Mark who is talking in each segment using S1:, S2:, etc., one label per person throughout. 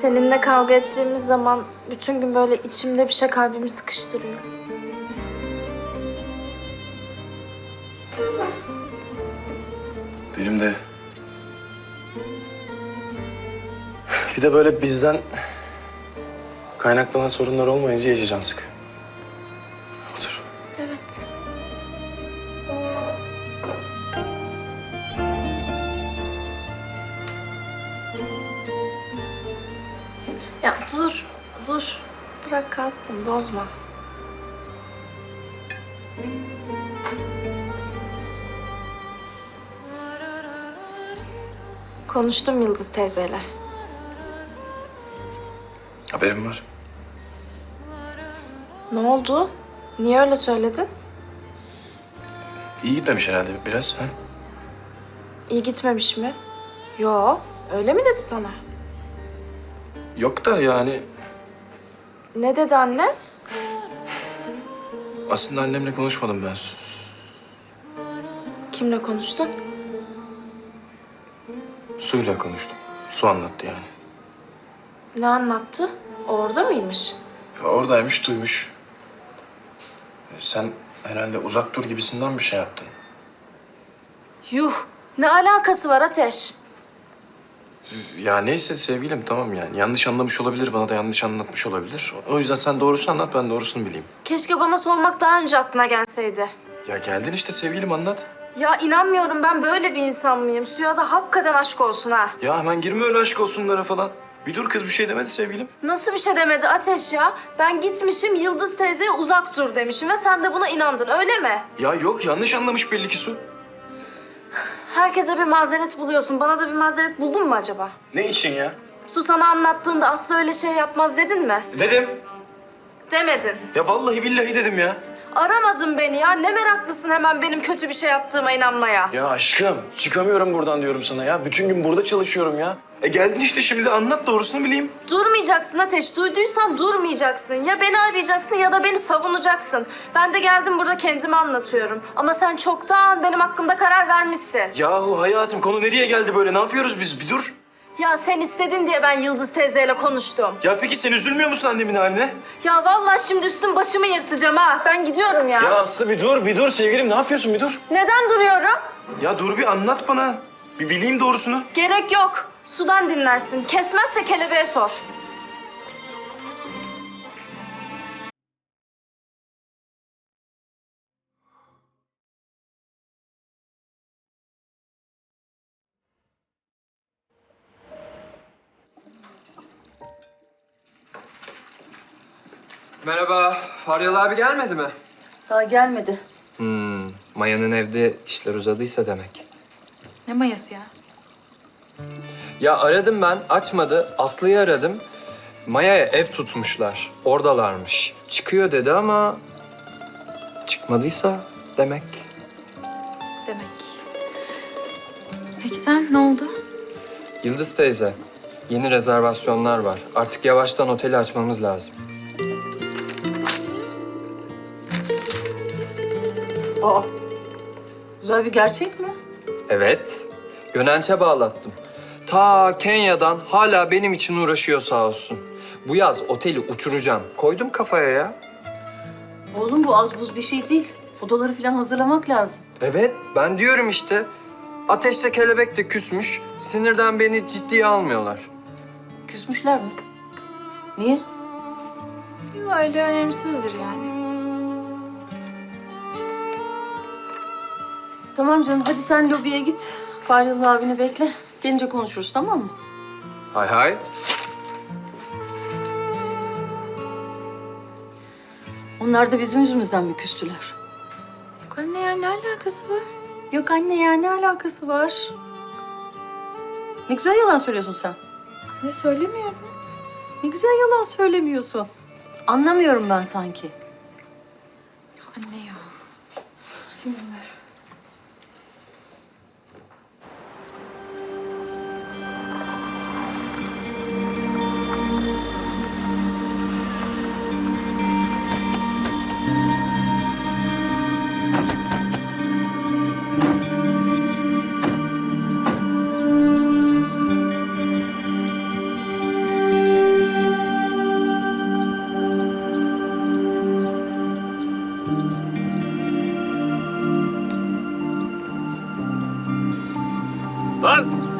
S1: Seninle kavga ettiğimiz zaman bütün gün böyle içimde bir şey kalbimi sıkıştırıyor.
S2: Benim de. Bir de böyle bizden kaynaklanan sorunlar olmayınca can sık.
S1: Ya dur, dur. Bırak kalsın, bozma. Konuştum Yıldız teyzeyle.
S2: Haberim var.
S1: Ne oldu? Niye öyle söyledin?
S2: İyi gitmemiş herhalde biraz. Ha?
S1: İyi gitmemiş mi? Yo, öyle mi dedi sana?
S2: Yok da yani
S1: Ne dedi anne?
S2: aslında annemle konuşmadım ben.
S1: Kimle konuştun?
S2: Suyla konuştum. Su anlattı yani.
S1: Ne anlattı? Orada mıymış?
S2: Oradaymış, duymuş. Sen herhalde uzak dur gibisinden bir şey yaptın.
S1: Yuh! Ne alakası var Ateş?
S2: Ya neyse sevgilim tamam yani. Yanlış anlamış olabilir, bana da yanlış anlatmış olabilir. O yüzden sen doğrusunu anlat, ben doğrusunu bileyim.
S1: Keşke bana sormak daha önce aklına gelseydi.
S2: Ya geldin işte sevgilim anlat.
S1: Ya inanmıyorum ben böyle bir insan mıyım? Suya da hakikaten aşk olsun ha.
S2: Ya hemen girme öyle aşk olsunlara falan. Bir dur kız bir şey demedi sevgilim.
S1: Nasıl bir şey demedi Ateş ya? Ben gitmişim Yıldız teyzeye uzak dur demişim ve sen de buna inandın öyle mi?
S2: Ya yok yanlış anlamış belli ki Su.
S1: Herkese bir mazeret buluyorsun. Bana da bir mazeret buldun mu acaba?
S2: Ne için ya?
S1: Su sana anlattığında Aslı öyle şey yapmaz dedin mi?
S2: Dedim.
S1: Demedin.
S2: Ya vallahi billahi dedim ya.
S1: Aramadın beni ya. Ne meraklısın hemen benim kötü bir şey yaptığıma inanmaya.
S2: Ya aşkım çıkamıyorum buradan diyorum sana ya. Bütün gün burada çalışıyorum ya. E geldin işte şimdi anlat doğrusunu bileyim.
S1: Durmayacaksın Ateş. Duyduysan durmayacaksın. Ya beni arayacaksın ya da beni savunacaksın. Ben de geldim burada kendimi anlatıyorum. Ama sen çoktan benim hakkımda karar vermişsin.
S2: Yahu hayatım konu nereye geldi böyle ne yapıyoruz biz bir dur.
S1: Ya sen istedin diye ben Yıldız teyzeyle konuştum.
S2: Ya peki sen üzülmüyor musun annemin haline?
S1: Ya vallahi şimdi üstüm başımı yırtacağım ha. Ben gidiyorum ya.
S2: Ya Aslı bir dur bir dur sevgilim ne yapıyorsun bir dur.
S1: Neden duruyorum?
S2: Ya dur bir anlat bana. Bir bileyim doğrusunu.
S1: Gerek yok. Sudan dinlersin. Kesmezse kelebeğe sor.
S3: Merhaba, Faryalı abi gelmedi mi?
S1: Daha gelmedi.
S3: Hmm, Maya'nın evde işler uzadıysa demek.
S4: Ne mayası ya?
S3: Ya aradım ben, açmadı. Aslı'yı aradım. Maya'ya ev tutmuşlar. Oradalarmış. Çıkıyor dedi ama... Çıkmadıysa demek.
S4: Demek. Peki sen ne oldu?
S3: Yıldız teyze, yeni rezervasyonlar var. Artık yavaştan oteli açmamız lazım.
S5: Aa, güzel bir gerçek mi?
S3: Evet, Gönenç'e bağlattım. Ta Kenya'dan hala benim için uğraşıyor sağ olsun. Bu yaz oteli uçuracağım. Koydum kafaya ya.
S5: Oğlum bu az buz bir şey değil. Fotoları falan hazırlamak lazım.
S3: Evet, ben diyorum işte. Ateşle kelebek de küsmüş. Sinirden beni ciddiye almıyorlar.
S5: Küsmüşler mi? Niye?
S4: Yok öyle önemsizdir yani.
S5: Tamam canım hadi sen lobiye git. Faryalı abini bekle. Gelince konuşuruz tamam mı?
S3: Hay hay.
S5: Onlar da bizim yüzümüzden mi küstüler?
S4: Yok anne ya ne alakası var?
S5: Yok anne ya ne alakası var? Ne güzel yalan söylüyorsun sen.
S4: Ne söylemiyorum.
S5: Ne güzel yalan söylemiyorsun. Anlamıyorum ben sanki.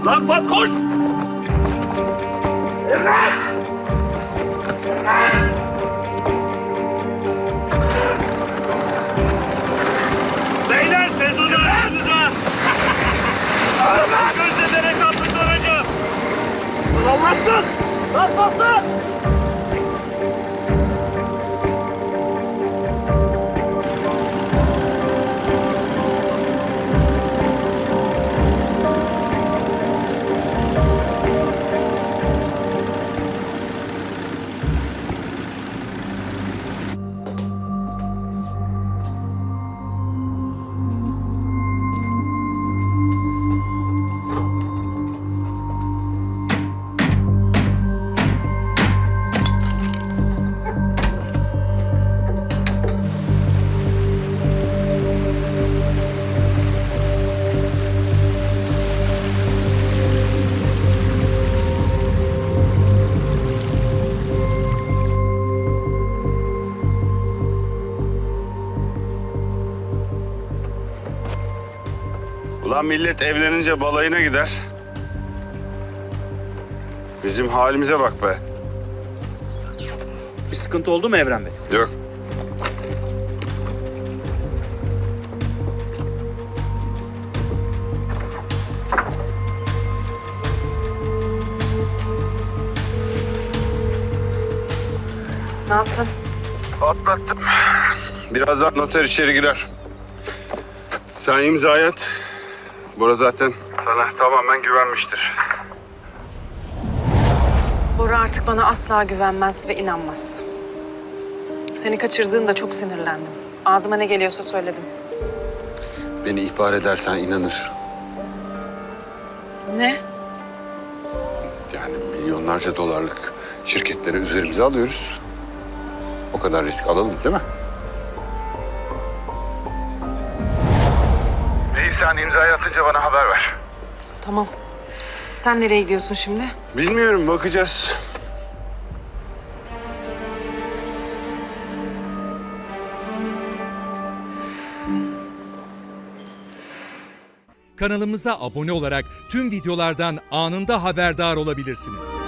S6: Akfaz koş! Beyler sezonu önünüze! Gözlere hesaplı soracağım! Allahsız! Allahsız!
S7: Ulan millet evlenince balayına gider. Bizim halimize bak be.
S6: Bir sıkıntı oldu mu Evren Bey?
S7: Yok.
S8: Ne yaptın?
S7: Atlattım. Birazdan noter içeri girer. Sen imzayı at. Bora zaten sana tamamen güvenmiştir.
S8: Bora artık bana asla güvenmez ve inanmaz. Seni kaçırdığında çok sinirlendim. Ağzıma ne geliyorsa söyledim.
S7: Beni ihbar edersen inanır.
S8: Ne?
S7: Yani milyonlarca dolarlık şirketleri üzerimize alıyoruz. O kadar risk alalım değil mi? Sen imzayı atınca bana haber ver.
S8: Tamam. Sen nereye gidiyorsun şimdi?
S7: Bilmiyorum bakacağız.
S9: Kanalımıza abone olarak tüm videolardan anında haberdar olabilirsiniz.